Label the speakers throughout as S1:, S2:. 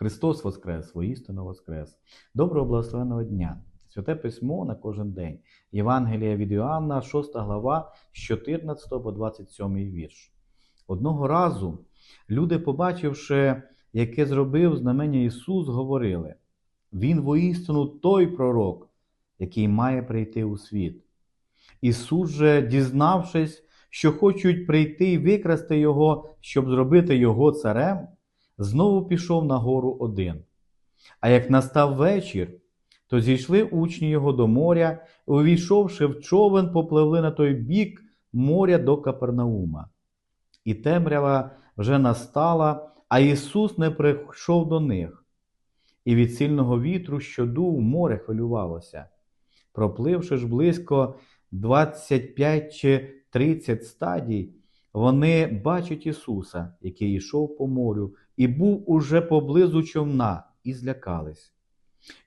S1: Христос Воскрес, воістину Воскрес. Доброго благословеного дня! Святе письмо на кожен день. Євангелія від Іоанна, 6 глава, з 14 по 27 вірш. Одного разу люди, побачивши, яке зробив знамення Ісус, говорили: Він воістину той пророк, який має прийти у світ. Ісус же, дізнавшись, що хочуть прийти і викрасти Його, щоб зробити Його царем, знову пішов на гору один. А як настав вечір, то зійшли учні його до моря, і, увійшовши в човен, попливли на той бік моря до Капернаума. І темрява вже настала, а Ісус не прийшов до них. І від сильного вітру, що дув, море хвилювалося. Пропливши ж близько 25 чи 30 стадій, вони бачать Ісуса, який йшов по морю, і був уже поблизу човна, і злякались.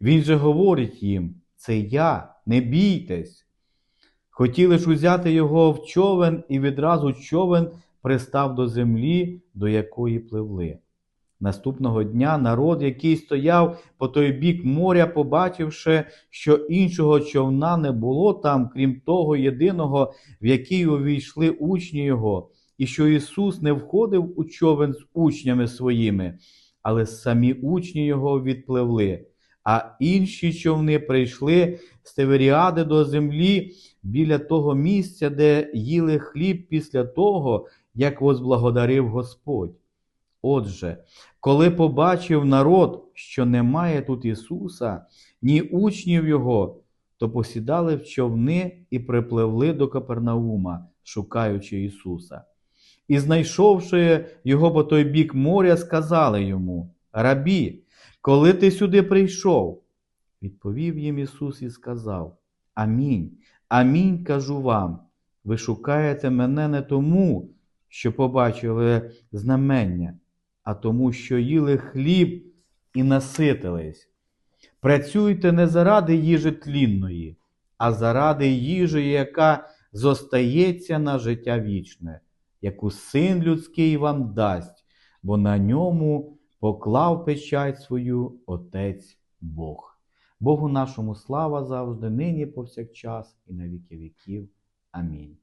S1: Він же говорить їм: Це я, не бійтесь. Хотіли ж узяти його в човен, і відразу човен пристав до землі, до якої пливли. Наступного дня народ, який стояв по той бік моря, побачивши, що іншого човна не було там, крім того єдиного, в який увійшли учні його, і що Ісус не входив у човен з учнями своїми, але самі учні його відпливли, а інші човни прийшли з Теверіади до землі біля того місця, де їли хліб після того, як возблагодарив Господь. Отже, коли побачив народ, що немає тут Ісуса, ні учнів Його, то посідали в човни і припливли до Капернаума, шукаючи Ісуса. І, знайшовши його по той бік моря, сказали йому: Рабі, коли ти сюди прийшов? Відповів їм Ісус і сказав: Амінь, амінь кажу вам. Ви шукаєте мене не тому, що побачили знамення, а тому, що їли хліб і наситились. Працюйте не заради їжі тлінної, а заради їжі, яка зостається на життя вічне, яку син людський вам дасть, бо на ньому поклав печать свою Отець Бог. Богу нашому слава завжди, нині повсякчас і на віки віків. Амінь.